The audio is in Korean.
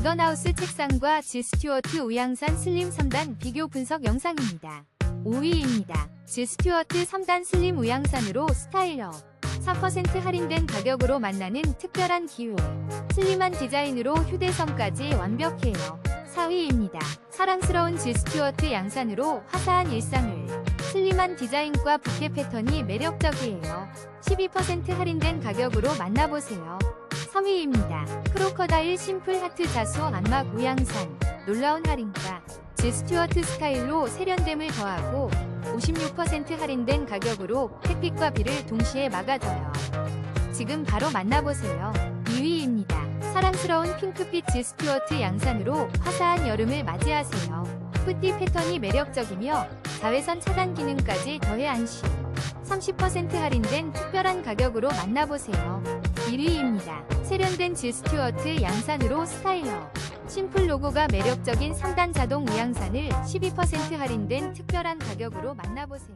모던하우스 책상과 지 스튜어트 우양산 슬림 3단 비교 분석 영상입니다. 5위입니다. 지 스튜어트 3단 슬림 우양산으로 스타일러 4% 할인된 가격으로 만나는 특별한 기회. 슬림한 디자인으로 휴대성까지 완벽해요. 4위입니다. 사랑스러운 지 스튜어트 양산으로 화사한 일상을. 슬림한 디자인과 부케 패턴이 매력적이에요. 12% 할인된 가격으로 만나보세요. 3위입니다. 크로커다일 심플 하트 자수 안막 우양산. 놀라운 할인가. 지 스튜어트 스타일로 세련됨을 더하고 56% 할인된 가격으로 햇빛과 비를 동시에 막아줘요. 지금 바로 만나보세요. 2위입니다. 사랑스러운 핑크빛 지 스튜어트 양산으로 화사한 여름을 맞이하세요. 후띠 패턴이 매력적이며 자외선 차단 기능까지 더해 안심. 30% 할인된 특별한 가격으로 만나보세요. 1위입니다. 세련된 지 스튜어트 양산으로 스타일러. 심플 로고가 매력적인 3단 자동 우양산을 12% 할인된 특별한 가격으로 만나보세요.